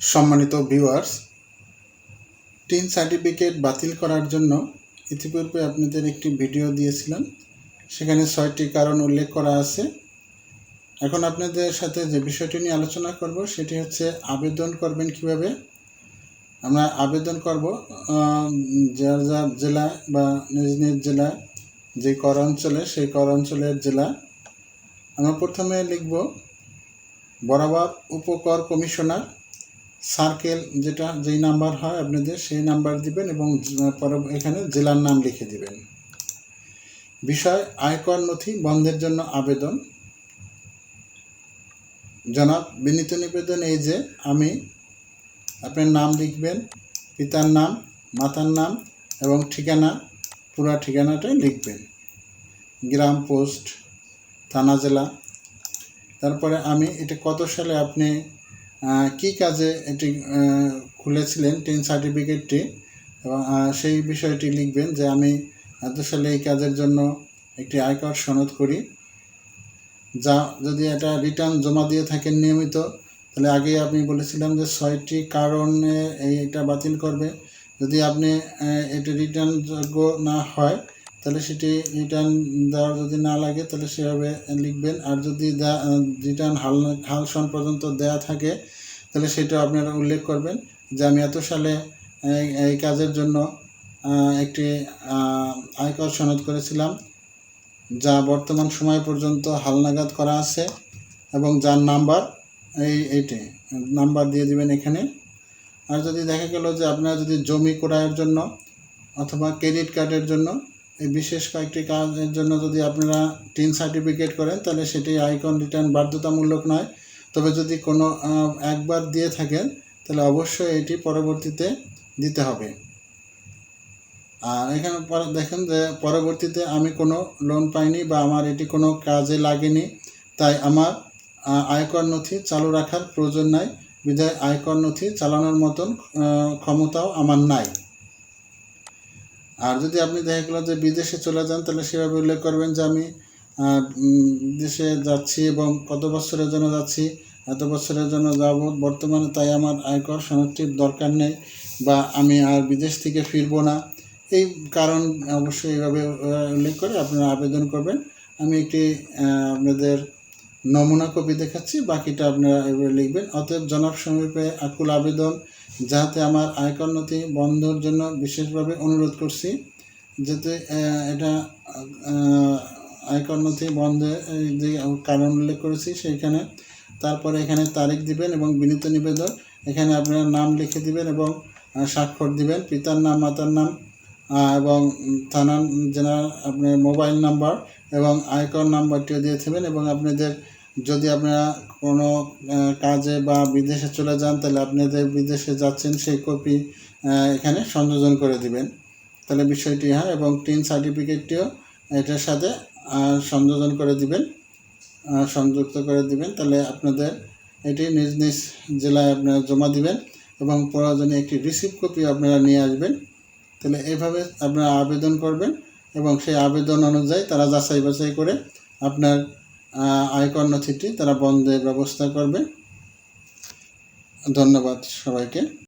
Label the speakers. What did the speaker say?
Speaker 1: সম্মানিত viewers tin certificate বাতিল করার জন্য ইতিপূর্বে আপনাদের একটি ভিডিও দিয়েছিলাম। সেখানে ছয়টি কারণ উল্লেখ করা আছে। এখন আপনাদের সাথে যে বিষয়টি নিয়ে আলোচনা করব, সেটি হচ্ছে আবেদন করবেন কীভাবে? আমরা আবেদন করব যার যার জেলা বা নিজ নিজ জেলা যে কর অঞ্চলে সেই কর অঞ্চলের জেলা। আমরা প্রথমে লিখব, বরাবর উপকর কমিশনার সার্কেল যেটা, যেই নাম্বার হয় আপনাদের, সেই নাম্বার দিবেন এবং পরে এখানে জেলার নাম লিখে দিবেন। বিষয়, আয়কর নথি, বন্ধের জন্য আবেদন। জনাব, বিনীত নিবেদন এই যে, আমি আপনার নাম লিখবেন, পিতার নাম, মাতার নাম এবং ঠিকানা, পুরা ঠিকানাটাই লিখবেন। গ্রাম পোস্ট, থানা জেলা। তারপরে আমি এটা কত সালে আপনি কি কাজে এটি খুলেছিলেন টেন সার্টিফিকেটটি? এবং সেই বিষয়টি লিখবেন যে আমি এত সালে এই কাজের জন্য একটি আয়কর সনদ করি। যা যদি এটা রিটার্ন জমা দিয়ে থাকেন নিয়মিত, তাহলে আগেই আপনি বলেছিলাম যে ছয়টি কারণে এই- এটা বাতিল করবে। যদি আপনি এটি রিটার্ন যোগ্য না হয় তাহলে সেটি রিটার্ন দেওয়ার যদি না লাগে, তাহলে সেভাবে লিখবেন। আর যদি রিটার্ন হাল হাল সন পর্যন্ত দেয়া থাকে, তাহলে সেটা আপনারা উল্লেখ করবেন যে আমি এত সালে এই- কাজের জন্য একটি আয়কর সনদ করেছিলাম, যা বর্তমান সময় পর্যন্ত হালনাগাদ করা আছে এবং যার নাম্বার এই, এইটি, নাম্বার দিয়ে দিবেন এখানে। আর যদি দেখা গেল যে আপনারা যদি জমি ক্রয়ের জন্য অথবা ক্রেডিট কার্ডের জন্য এই বিশেষ কয়েকটি কাজের জন্য যদি আপনারা টিন সার্টিফিকেট করেন, তাহলে সেটি আইকন রিটার্ন বাধ্যতামূলক নয়। তবে যদি কোনো একবার দিয়ে থাকেন, তাহলে অবশ্যই এটি পরবর্তীতে দিতে হবে। আর এখানে দেখেন যে পরবর্তীতে আমি কোনো লোন পাইনি বা আমার এটি কোনো কাজে লাগেনি, তাই আমার আয়কর নথি চালু রাখার প্রয়োজন নাই। বিধায় আয়কর নথি চালানোর মতন ক্ষমতাও আমার নাই। আর যদি আপনি দেখা গেলো যে বিদেশে চলে যান তাহলে সেভাবে উল্লেখ করবেন যে আমি দেশে যাচ্ছি এবং কত বছরের জন্য যাচ্ছি এত বছরের জন্য যাব বর্তমানে তাই আমার আয়কর সনদটির দরকার নেই বা আমি আর বিদেশ থেকে ফিরবো না। এই কারণ অবশ্যই এইভাবে আহ, উল্লেখ করে আপনারা আবেদন করবেন। আমি একটি আপনাদের নমুনা কপি দেখাচ্ছি বাকিটা আপনারা এভাবে লিখবেন। অতএব জনাব সমীপে আকুল আবেদন। যাতে আমার আয়কর নথি বন্ধর জন্য বিশেষভাবে অনুরোধ করছি, যাতে এটা আয়কর নথি বন্ধে যে কারণ উল্লেখ করেছি সেইখানে তারপরে এখানে তারিখ দিবেন এবং বিনীত নিবেদন, এখানে আপনার নাম লিখে দিবেন এবং স্বাক্ষর দিবেন। পিতার নাম, মাতার নাম এবং থানার জেনার আপনার মোবাইল নাম্বার এবং আয়কর নাম্বারটিও দিয়ে দেবেন এবং আপনাদের যদি আপনারা কোনো কাজে বা বিদেশে চলে যান, তাহলে আপনাদের বিদেশে যাচ্ছেন, সেই কপি এখানে সংযোজন করে দিবেন। তাহলে বিষয়টি হয়, এবং টিন সার্টিফিকেটটিও এটার সাথে সংযোজন করে দিবেন সংযুক্ত করে দিবেন। তাহলে আপনাদের এটি নিজ নিজ জেলায় আপনারা জমা দিবেন এবং প্রয়োজনে একটি রিসিভ কপি আপনারা নিয়ে আসবেন। তাহলে এভাবে আপনারা আবেদন করবেন এবং সেই আবেদন অনুযায়ী তারা যাচাই বাছাই করে আপনার আয়কর নথিটি তারা বন্ধের ব্যবস্থা করবে। ধন্যবাদ সবাইকে।